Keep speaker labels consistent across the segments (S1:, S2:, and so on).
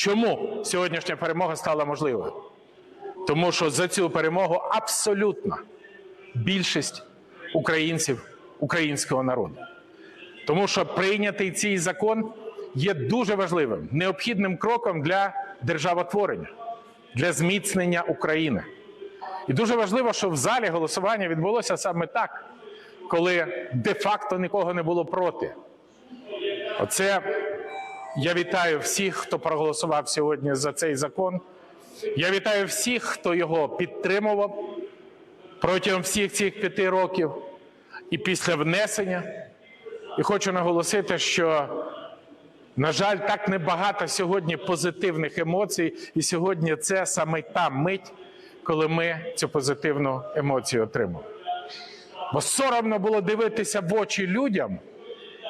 S1: Чому сьогоднішня перемога стала можливою? Тому що за цю перемогу абсолютна більшість українців, українського народу. Тому що прийнятий цей закон є дуже важливим, необхідним кроком для державотворення, для зміцнення України. І дуже важливо, що в залі голосування відбулося саме так, коли де-факто нікого не було проти. Оце я вітаю всіх, хто проголосував сьогодні за цей закон. Я вітаю всіх, хто його підтримував протягом всіх цих п'яти років і після внесення. І хочу наголосити, що, на жаль, так небагато сьогодні позитивних емоцій, і сьогодні це саме та мить, коли ми цю позитивну емоцію отримали. Бо соромно було дивитися в очі людям,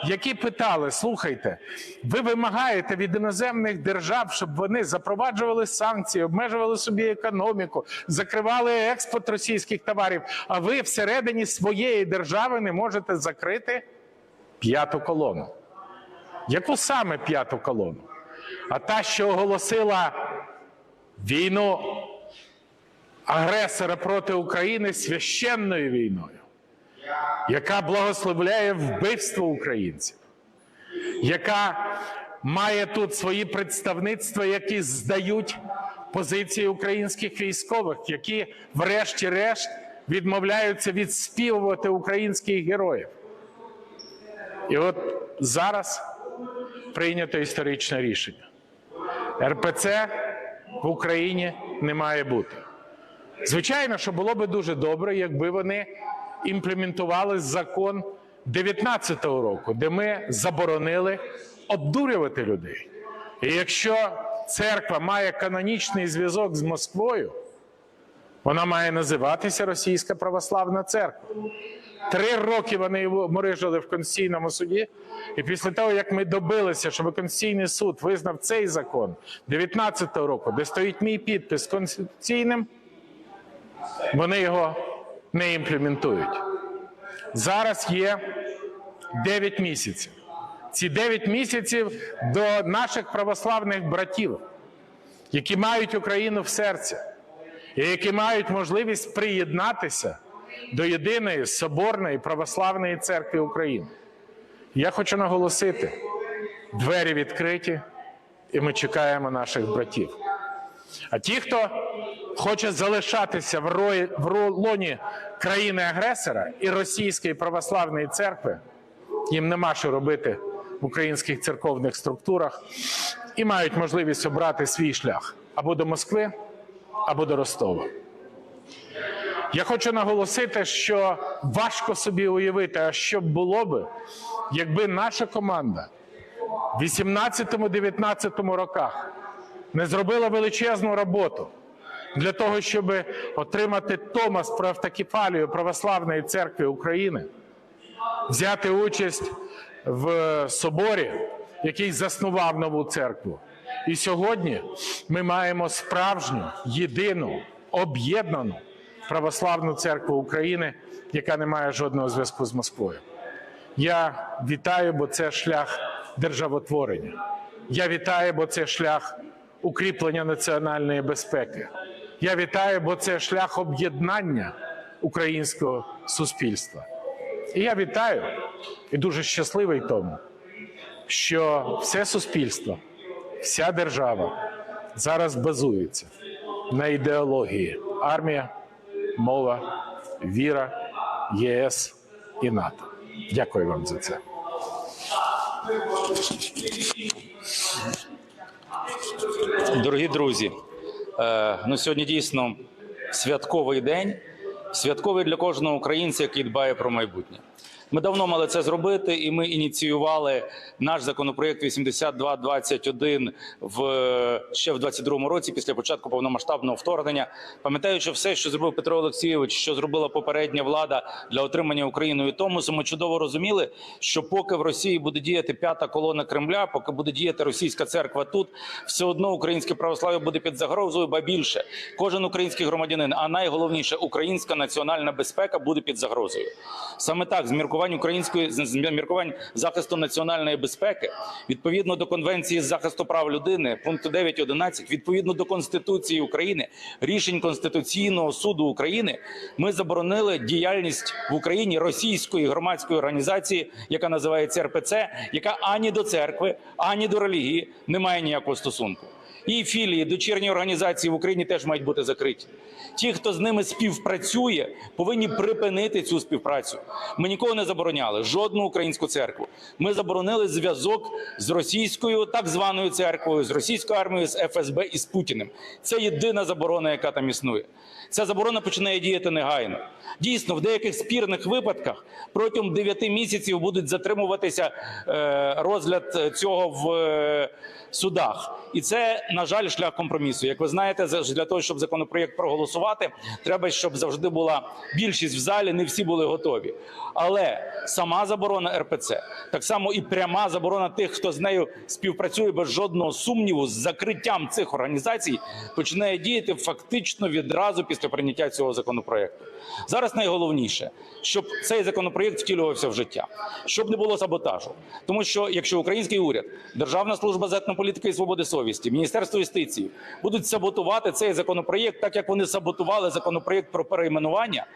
S1: які питали: слухайте, ви вимагаєте від іноземних держав, щоб вони запроваджували санкції, обмежували собі економіку, закривали експорт російських товарів, а ви всередині своєї держави не можете закрити п'яту колону. Яку саме п'яту колону? А та, що оголосила війну агресора проти України священною війною яка благословляє вбивство українців, яка має тут свої представництва, які здають позиції українських військових, які, врешті-решт, відмовляються відспівувати українських героїв. І от зараз прийнято історичне рішення. РПЦ в Україні не має бути. Звичайно, що було би дуже добре, якби вони імплементували закон 19-го року, де ми заборонили обдурювати людей. І якщо церква має канонічний зв'язок з Москвою, вона має називатися Російська Православна Церква. Три роки вони морижили в Конституційному суді, і після того, як ми добилися, щоб Конституційний суд визнав цей закон 19-го року, де стоїть мій підпис конституційним, вони його не імплементують. Зараз є 9 місяців. Ці 9 місяців до наших православних братів, які мають Україну в серці, і які мають можливість приєднатися до єдиної соборної православної церкви України. Я хочу наголосити: двері відкриті, і ми чекаємо наших братів. А ті, хто хоче залишатися в рої- в лоні країни-агресора і Російської православної церкви, їм нема що робити в українських церковних структурах і мають можливість обрати свій шлях або до Москви, або до Ростова. Я хочу наголосити, що важко собі уявити, а що б було би, якби наша команда в 18-19 роках не зробила величезну роботу для того, щоб отримати Томас про автокефалію Православної церкви України, взяти участь в соборі, який заснував нову церкву. І сьогодні ми маємо справжню, єдину, об'єднану православну церкву України, яка не має жодного зв'язку з Москвою. Я вітаю, бо це шлях державотворення. Я вітаю, бо це шлях укріплення національної безпеки. Я вітаю, бо це шлях об'єднання українського суспільства. І я вітаю і дуже щасливий тому, що все суспільство, вся держава зараз базується на ідеології армія, мова, віра, ЄС і НАТО. Дякую вам за це.
S2: Дорогі друзі, ну сьогодні дійсно святковий день, святковий для кожного українця, який дбає про майбутнє. Ми давно мали це зробити, і ми ініціювали наш законопроєкт 8221 в ще в 22-му році, після початку повномасштабного вторгнення. Пам'ятаючи все, що зробив Петро Олексійович, що зробила попередня влада для отримання Україною Томосу, ми чудово розуміли, що поки в Росії буде діяти п'ята колона Кремля, поки буде діяти російська церква тут, все одно українське православ'я буде під загрозою, ба більше кожен український громадянин, а найголовніше українська національна безпека буде під загрозою. Саме так, з міркування міркувань української з- міркувань захисту національної безпеки, відповідно до конвенції з захисту прав людини, пункту 9.11, відповідно до Конституції України, рішень Конституційного суду України, ми заборонили діяльність в Україні російської громадської організації, яка називається РПЦ, яка ані до церкви, ані до релігії не має ніякого стосунку. І філії, дочірні організації в Україні теж мають бути закриті. Ті, хто з ними співпрацює, повинні припинити цю співпрацю. Ми нікого не забороняли, жодну українську церкву. Ми заборонили зв'язок з російською так званою церквою, з російською армією, з ФСБ і з Путіним. Це єдина заборона, яка там існує. Ця заборона починає діяти негайно. Дійсно, в деяких спірних випадках протягом 9 місяців будуть затримуватися е, розгляд цього в е, судах. І це, на жаль, шлях компромісу. Як ви знаєте, для того, щоб законопроєкт проголосувати, треба, щоб завжди була більшість в залі, не всі були готові. Але сама заборона РПЦ, так само і пряма заборона тих, хто з нею співпрацює без жодного сумніву, з закриттям цих організацій починає діяти фактично відразу після прийняття цього законопроєкту. Зараз найголовніше, щоб цей законопроєкт втілювався в життя, щоб не було саботажу. Тому що якщо український уряд, Державна служба з етнополітики і свободи совісті, Міністерство юстиції будуть саботувати цей законопроєкт, так як вони саботували законопроєкт про перейменування,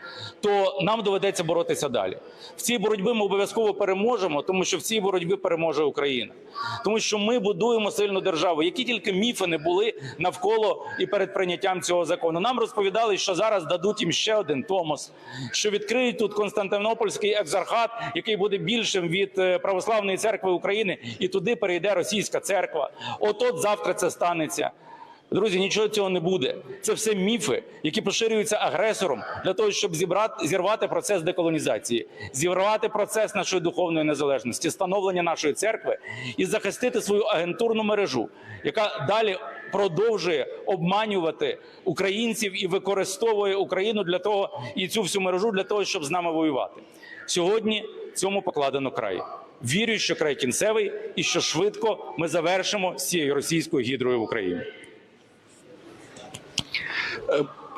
S2: то нам доведеться боротися далі. В цій боротьбі ми обов'язково переможемо, тому що в цій боротьбі переможе Україна, тому що ми будуємо сильну державу. Які тільки міфи не були навколо і перед прийняттям цього закону. Нам розповідали, що зараз дадуть їм ще один Томос, що відкриють тут Константинопольський екзархат, який буде більшим від е, православної церкви України, і туди перейде російська церква. От от завтра це станеться. Друзі, нічого цього не буде. Це все міфи, які поширюються агресором для того, щоб зібрати зірвати процес деколонізації, зірвати процес нашої духовної незалежності, становлення нашої церкви і захистити свою агентурну мережу, яка далі продовжує обманювати українців і використовує Україну для того і цю всю мережу для того, щоб з нами воювати. Сьогодні цьому покладено край. Вірю, що край кінцевий і що швидко ми завершимо з цією російською гідрою в Україні.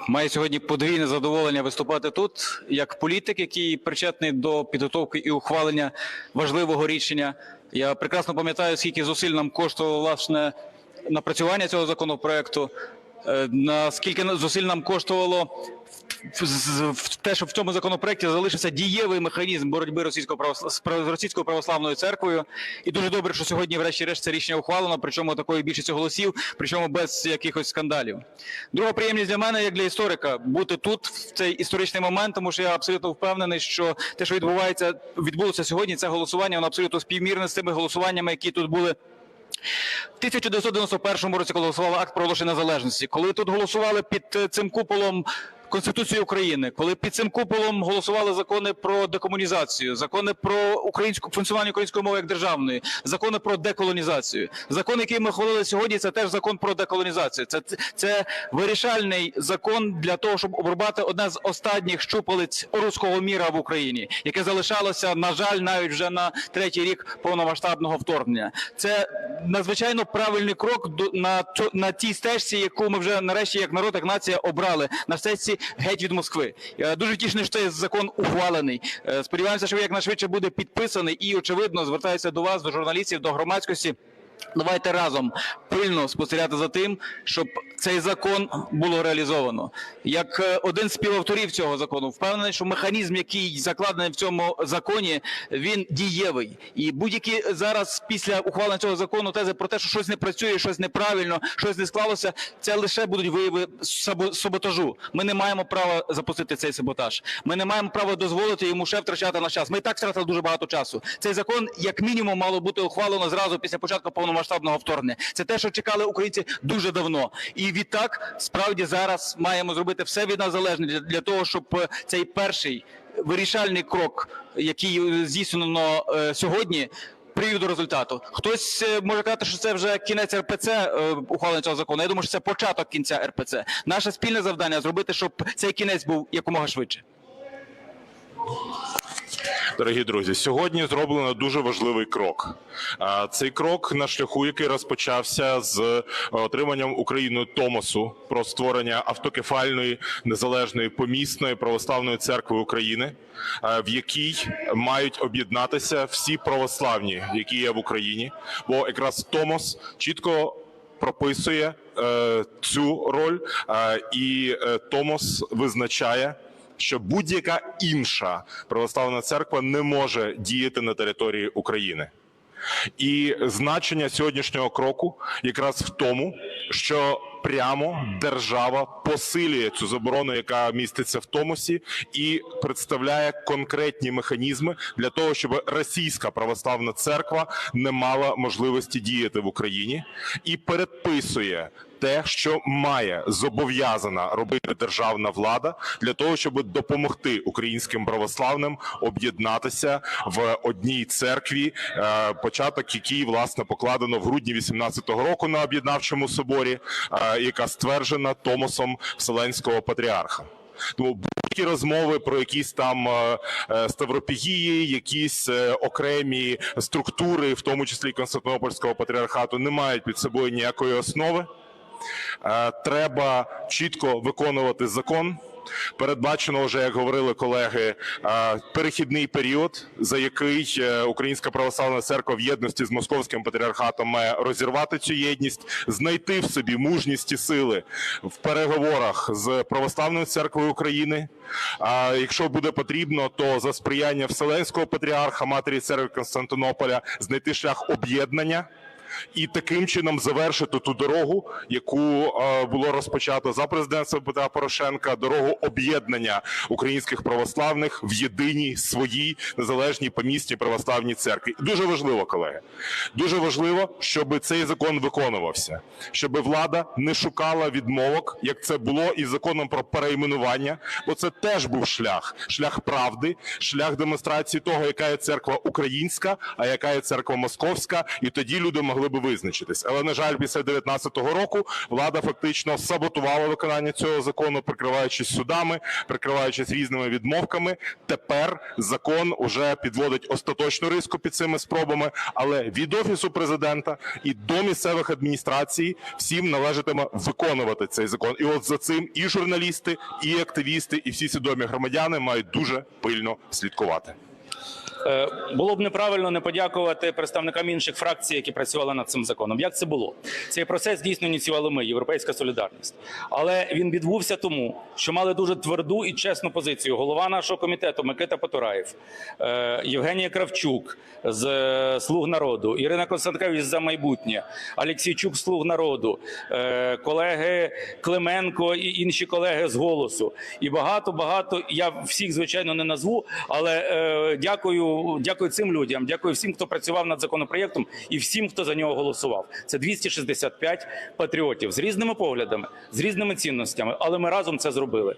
S3: Маю сьогодні подвійне задоволення виступати тут як політик, який причетний до підготовки і ухвалення важливого рішення. Я прекрасно пам'ятаю, скільки зусиль нам коштувало власне напрацювання цього законопроекту. Е, Наскільки на- зусиль нам коштувало те, щоб в цьому законопроекті залишився дієвий механізм боротьби російського з російською православною церквою, і дуже добре, що сьогодні, врешті-решт, це рішення ухвалено, причому такою більшістю голосів, причому без якихось скандалів. Друга приємність для мене, як для історика, бути тут в цей історичний момент, тому що я абсолютно впевнений, що те, що відбувається, відбулося сьогодні, це голосування, воно абсолютно співмірне з тими голосуваннями, які тут були. В 1991 році, коли голосували акт проголошення незалежності, коли тут голосували під е, цим куполом Конституції України, коли під цим куполом голосували закони про декомунізацію, закони про українську функціонування української мови як державної, закони про деколонізацію. Закон, який ми хвалили сьогодні, це теж закон про деколонізацію. Це, це вирішальний закон для того, щоб обрубати одне з останніх щупалець руського міра в Україні, яке залишалося, на жаль, навіть вже на третій рік повномасштабного вторгнення. Це надзвичайно правильний крок на на тій стежці, яку ми вже нарешті як народ, як нація обрали на стежці геть від Москви. Дуже втішений, що цей закон ухвалений. Е, Сподіваємося, що він якнайшвидше буде підписаний і очевидно звертаюся до вас, до журналістів, до громадськості. Давайте разом пильно спостерігати за тим, щоб цей закон було реалізовано. Як е, один з співавторів цього закону, впевнений, що механізм, який закладений в цьому законі, він дієвий. І будь-які зараз після ухвалення цього закону тези про те, що щось не працює, щось неправильно, щось не склалося, це лише будуть вияви сабо- саботажу. Ми не маємо права запустити цей саботаж. Ми не маємо права дозволити йому ще втрачати наш час. Ми і так втратили дуже багато часу. Цей закон, як мінімум, мало бути ухвалено зразу після початку повномасштабного вторгнення. Це те, що чекали українці дуже давно. І відтак, справді зараз маємо зробити все від нас залежне для, для того, щоб е, цей перший вирішальний крок, який е, здійснено е, сьогодні. Привів до результату. Хтось е, може казати, що це вже кінець РПЦ е, ухвалення цього закону. Я думаю, що це початок кінця РПЦ. Наше спільне завдання зробити, щоб цей кінець був якомога швидше.
S4: Дорогі друзі, сьогодні зроблено дуже важливий крок. Цей крок на шляху, який розпочався з е, отриманням Україною Томосу про створення автокефальної незалежної помісної православної церкви України, е, в якій мають об'єднатися всі православні, які є в Україні. Бо якраз Томос чітко прописує е, цю роль, і Томос визначає що будь-яка інша православна церква не може діяти на території України. І значення сьогоднішнього кроку якраз в тому, що прямо держава посилює цю заборону, яка міститься в Томосі, і представляє конкретні механізми для того, щоб російська православна церква не мала можливості діяти в Україні, і передписує те, що має зобов'язана робити державна влада для того, щоб допомогти українським православним об'єднатися в одній церкві, е, початок якій власне покладено в грудні 18-го року на об'єднавчому соборі, е, яка стверджена Томосом Вселенського патріарха. Тому будь-які розмови про якісь там е, ставропігії, якісь окремі структури, в тому числі Константинопольського патріархату, не мають під собою ніякої основи. Е, Треба чітко виконувати закон. Передбачено вже, як говорили колеги, е, перехідний період, за який е, Українська православна церква в єдності з московським патріархатом має розірвати цю єдність, знайти в собі мужність і сили в переговорах з православною церквою України. А якщо буде потрібно, то за сприяння Вселенського патріарха матері церкви Константинополя знайти шлях об'єднання і таким чином завершити ту дорогу, яку було розпочато за президентства Петра Порошенка, дорогу об'єднання українських православних в єдиній своїй незалежній помісній православній церкві. Дуже важливо, колеги. Дуже важливо, щоб цей закон виконувався, щоб влада не шукала відмовок, як це було із законом про перейменування, бо це теж був шлях, шлях правди, шлях демонстрації того, яка є церква українська, а яка є церква московська, і тоді люди могли би визначитись. Але на жаль, після 19-го року влада фактично саботувала виконання цього закону, прикриваючись судами, прикриваючись різними відмовками. Тепер закон уже підводить остаточну риску під цими спробами. Але від офісу президента і до місцевих адміністрацій всім належатиме виконувати цей закон. І от за цим і журналісти, і активісти, і всі свідомі громадяни мають дуже пильно слідкувати.
S2: Е, Було б неправильно не подякувати представникам інших фракцій, які працювали над цим законом. Як це було? Цей процес дійсно ініціювали ми, Європейська солідарність. Але він відбувся тому, що мали дуже тверду і чесну позицію. Голова нашого комітету Микита Потураєв, е, Євгенія Кравчук з е, Слуг народу, Ірина Константкевич за майбутнє, Алексійчук Слуг народу, колеги Клименко і інші колеги з голосу. І багато багато. Я всіх звичайно не назву, але е, дякую, цим людям. Дякую всім, хто працював над законопроєктом, і всім, хто за нього голосував. Це 265 патріотів з різними поглядами, з різними цінностями, але ми разом це зробили.